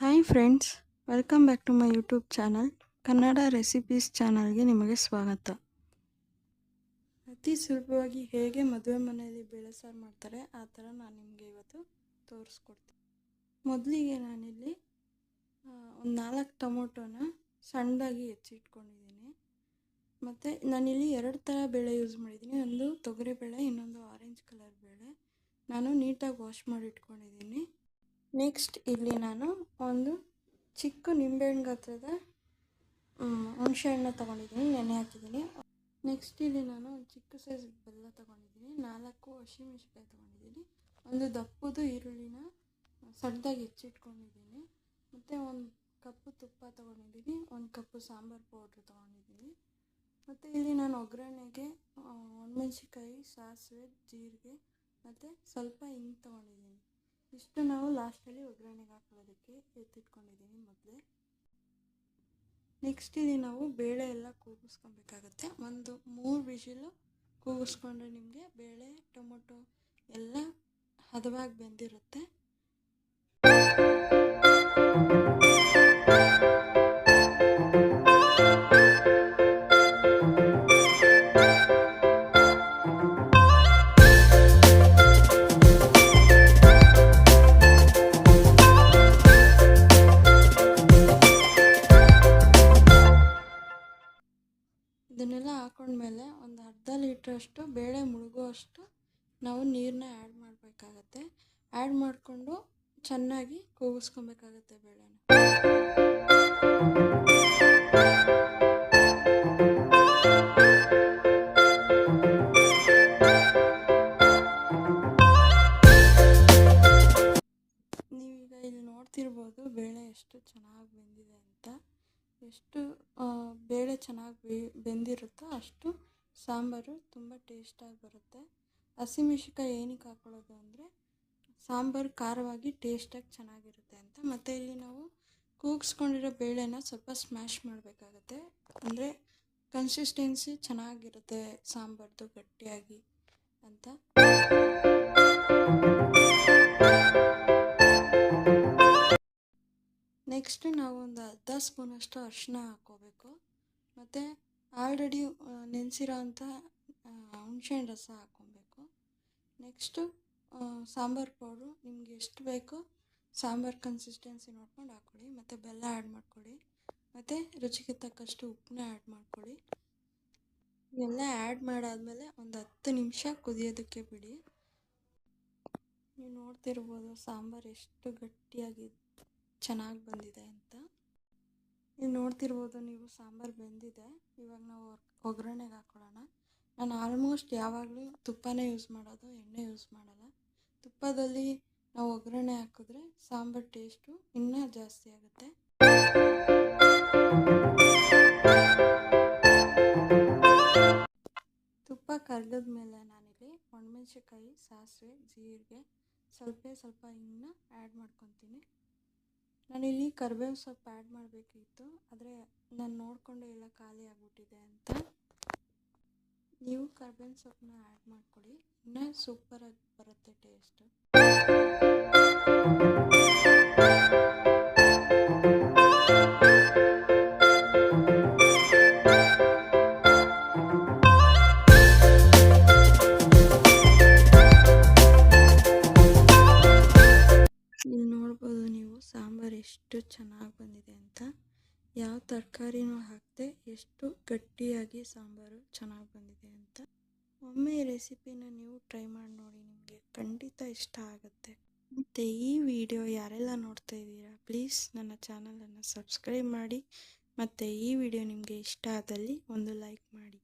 Hi friends welcome back to my YouTube channel Kannada recipes ಚಾನಲ್ಗೆ ನಿಮಗೆ ಸ್ವಾಗತ. ಅತಿ ಸುಲಭವಾಗಿ ಹೇಗೆ ಮದುವೆ ಮನೆಯಲ್ಲಿ ಬೇಳೆ ಸಾರು ಮಾಡ್ತಾರೆ, ಆ ಥರ ನಾನು ನಿಮಗೆ ಇವತ್ತು ತೋರಿಸ್ಕೊಡ್ತೀನಿ. ಮೊದಲಿಗೆ ನಾನಿಲ್ಲಿ ಒಂದು ನಾಲ್ಕು ಟೊಮೊಟೊನ ಸಣ್ಣದಾಗಿ ಹೆಚ್ಚಿಟ್ಕೊಂಡಿದ್ದೀನಿ. ಮತ್ತು ನಾನಿಲ್ಲಿ ಎರಡು ಥರ ಬೇಳೆ ಯೂಸ್ ಮಾಡಿದ್ದೀನಿ. ಒಂದು ತೊಗರಿ ಬೇಳೆ ಇನ್ನೊಂದು ಆರೆಂಜ್ ಕಲರ್ ಬೇಳೆ. ನಾನು ನೀಟಾಗಿ ವಾಶ್ ಮಾಡಿ ಇಟ್ಕೊಂಡಿದ್ದೀನಿ ನೆಕ್ಸ್ಟ್ ಇಲ್ಲಿ ನಾನು ಒಂದು ಚಿಕ್ಕ ನಿಂಬೆಹಣ್ಣು ಗಾತ್ರದ ಹುಣಸೆಹಣ್ಣು ತೊಗೊಂಡಿದ್ದೀನಿ, ನೆನೆ ಹಾಕಿದ್ದೀನಿ. ನೆಕ್ಸ್ಟ್ ಇಲ್ಲಿ ನಾನು ಒಂದು ಚಿಕ್ಕ ಸೈಜ್ ಬೆಲ್ಲ ತೊಗೊಂಡಿದ್ದೀನಿ, ನಾಲ್ಕು ಹಸಿಮೆಣ್ಸಿಕಾಯಿ ತೊಗೊಂಡಿದ್ದೀನಿ. ಒಂದು ದಪ್ಪದು ಈರುಳ್ಳಿನ ಸಣ್ಣದಾಗಿ ಹೆಚ್ಚಿಟ್ಕೊಂಡಿದ್ದೀನಿ. ಮತ್ತು ಒಂದು ಕಪ್ಪು ತುಪ್ಪ ತೊಗೊಂಡಿದ್ದೀನಿ, ಒಂದು ಕಪ್ಪು ಸಾಂಬಾರು ಪೌಡ್ರ್ ತೊಗೊಂಡಿದ್ದೀನಿ. ಮತ್ತು ಇಲ್ಲಿ ನಾನು ಒಗ್ಗರಣೆಗೆ ಒಣಮೆಣ್ಸಿಕಾಯಿ ಸಾಸಿವೆ, ಜೀರಿಗೆ, ಮತ್ತು ಸ್ವಲ್ಪ ಹಿಂಗೆ ತೊಗೊಂಡಿದ್ದೀನಿ. ಇಷ್ಟು ನಾವು ಲಾಸ್ಟಲ್ಲಿ ಒಗ್ಗರಣೆಗೆ ಹಾಕೊಳ್ಳೋದಕ್ಕೆ ಎತ್ತಿಟ್ಕೊಂಡಿದ್ದೀನಿ ಮೊದಲೇ. ನೆಕ್ಸ್ಟ್ ಇಲ್ಲಿ ನಾವು ಬೇಳೆ ಎಲ್ಲ ಕೂಗಿಸ್ಕೊಬೇಕಾಗತ್ತೆ. ಒಂದು ಮೂರು ವಿಷಿಲು ಕೂಗಿಸ್ಕೊಂಡ್ರೆ ನಿಮಗೆ ಬೇಳೆ, ಟೊಮೊಟೊ ಎಲ್ಲ ಹದವಾಗಿ ಬೆಂದಿರುತ್ತೆ. ಇದನ್ನೆಲ್ಲ ಹಾಕೊಂಡ್ಮೇಲೆ ಒಂದು ಅರ್ಧ ಲೀಟ್ರಷ್ಟು ಬೇಳೆ ಮುಳುಗುವಷ್ಟು ನಾವು ನೀರನ್ನ ಆ್ಯಡ್ ಮಾಡಬೇಕಾಗತ್ತೆ. ಆ್ಯಡ್ ಮಾಡಿಕೊಂಡು ಚೆನ್ನಾಗಿ ಕೂಗಿಸ್ಕೊಬೇಕಾಗತ್ತೆ ಬೇಳೆನ. ನೀವೀಗ ಇಲ್ಲಿ ನೋಡ್ತಿರ್ಬೋದು ಬೇಳೆ ಎಷ್ಟು ಚೆನ್ನಾಗಿ ಬಂದಿದೆ ಅಂತ. ಎಷ್ಟು ಬೇಳೆ ಚೆನ್ನಾಗಿ ಬೆಂದಿರುತ್ತೋ ಅಷ್ಟು ಸಾಂಬಾರು ತುಂಬ ಟೇಸ್ಟಾಗಿ ಬರುತ್ತೆ. ಹಸಿಮೆಣ್ಸಿಕಾಯಿ ಏನಕ್ಕೆ ಹಾಕೊಳ್ಳೋದು ಅಂದರೆ ಸಾಂಬಾರು ಖಾರವಾಗಿ ಟೇಸ್ಟಾಗಿ ಚೆನ್ನಾಗಿರುತ್ತೆ ಅಂತ. ಮತ್ತು ಇಲ್ಲಿ ನಾವು ಕೂಗಿಸ್ಕೊಂಡಿರೋ ಬೇಳೆನ ಸ್ವಲ್ಪ ಸ್ಮ್ಯಾಶ್ ಮಾಡಬೇಕಾಗತ್ತೆ. ಅಂದರೆ ಕನ್ಸಿಸ್ಟೆನ್ಸಿ ಚೆನ್ನಾಗಿರುತ್ತೆ ಸಾಂಬಾರ್ದು ಗಟ್ಟಿಯಾಗಿ ಅಂತ. ಸ್ಪೂನಷ್ಟು ಅರಿಶಿನ ಹಾಕ್ಕೋಬೇಕು. ಮತ್ತು ಆಲ್ರೆಡಿ ನೆನೆಸಿರೋ ಅಂಥ ಹುಣ್ಸೆಹಣ್ಣು ರಸ ಹಾಕ್ಕೊಬೇಕು. ನೆಕ್ಸ್ಟು ಸಾಂಬಾರು ಪೌಡ್ರು ನಿಮ್ಗೆ ಎಷ್ಟು ಬೇಕೋ ಸಾಂಬಾರು ಕನ್ಸಿಸ್ಟೆನ್ಸಿ ನೋಡ್ಕೊಂಡು ಹಾಕ್ಕೊಳ್ಳಿ ಮತ್ತು ಬೆಲ್ಲ ಆ್ಯಡ್ ಮಾಡ್ಕೊಳ್ಳಿ ಮತ್ತು ರುಚಿಗೆ ತಕ್ಕಷ್ಟು ಉಪ್ಪನ್ನ ಆ್ಯಡ್ ಮಾಡ್ಕೊಳ್ಳಿ ಎಲ್ಲ ಆ್ಯಡ್ ಮಾಡಾದಮೇಲೆ ಒಂದು ಹತ್ತು ನಿಮಿಷ ಕುದಿಯೋದಕ್ಕೆ ಬಿಡಿ. ನೀವು ನೋಡ್ತಿರ್ಬೋದು ಸಾಂಬಾರು ಎಷ್ಟು ಗಟ್ಟಿಯಾಗಿ ಚೆನ್ನಾಗಿ ಬಂದಿದೆ ಅಂತ. ನೀವು ನೋಡ್ತಿರ್ಬೋದು ನೀವು ಸಾಂಬಾರು ಬೆಂದಿದೆ. ಇವಾಗ ನಾವು ಒಗ್ಗರಣೆಗೆ ಹಾಕೊಳ್ಳೋಣ ನಾನು ಆಲ್ಮೋಸ್ಟ್ ಯಾವಾಗಲೂ ತುಪ್ಪನೇ ಯೂಸ್ ಮಾಡೋದು, ಎಣ್ಣೆ ಯೂಸ್ ಮಾಡಲ್ಲ. ತುಪ್ಪದಲ್ಲಿ ನಾವು ಒಗ್ಗರಣೆ ಹಾಕಿದ್ರೆ ಸಾಂಬಾರು ಟೇಸ್ಟು ಇನ್ನೂ ಜಾಸ್ತಿ ಆಗುತ್ತೆ. ತುಪ್ಪ ಕರ್ಗದ ಮೇಲೆ ನಾನಿಲ್ಲಿ ಒಣಮೆಣಸಿನ್ಕಾಯಿ, ಸಾಸಿವೆ, ಜೀರಿಗೆ, ಸ್ವಲ್ಪ ಸ್ವಲ್ಪ ಹಿಂಗನ್ನ ಆ್ಯಡ್ ಮಾಡ್ಕೊತೀನಿ. ನಾನಿಲ್ಲಿ ಕರಿಬೇವು ಸೊಪ್ಪು ಆ್ಯಡ್ ಮಾಡಬೇಕಿತ್ತು, ಆದರೆ ನಾನು ನೋಡಿಕೊಂಡೆ ಎಲ್ಲ ಖಾಲಿ ಆಗಿಬಿಟ್ಟಿದೆ ಅಂತ. ನೀವು ಕರ್ಬೇವಿನ ಸೊಪ್ಪನ್ನ ಆ್ಯಡ್ ಮಾಡ್ಕೊಳ್ಳಿ ಇನ್ನೂ ಸೂಪರಾಗಿ ಬರುತ್ತೆ ಟೇಸ್ಟು ಸಾಂಬಾರು ಎಷ್ಟು ಚೆನ್ನಾಗಿ ಬಂದಿದೆ ಅಂತ, ಯಾವ ತರಕಾರಿನೂ ಹಾಕದೆ ಎಷ್ಟು ಗಟ್ಟಿಯಾಗಿ ಸಾಂಬಾರು ಚೆನ್ನಾಗಿ ಬಂದಿದೆ ಅಂತ ಒಮ್ಮೆ ಈ ರೆಸಿಪಿನ ನೀವು ಟ್ರೈ ಮಾಡಿ ನೋಡಿ, ನಿಮಗೆ ಖಂಡಿತ ಇಷ್ಟ ಆಗುತ್ತೆ. ಮತ್ತು ಈ ವಿಡಿಯೋ ಯಾರೆಲ್ಲ ನೋಡ್ತಾ ಇದ್ದೀರಾ, ಪ್ಲೀಸ್ ನನ್ನ ಚಾನಲನ್ನು ಸಬ್ಸ್ಕ್ರೈಬ್ ಮಾಡಿ, ಮತ್ತು ಈ ವಿಡಿಯೋ ನಿಮಗೆ ಇಷ್ಟ ಆದಲ್ಲಿ ಒಂದು ಲೈಕ್ ಮಾಡಿ.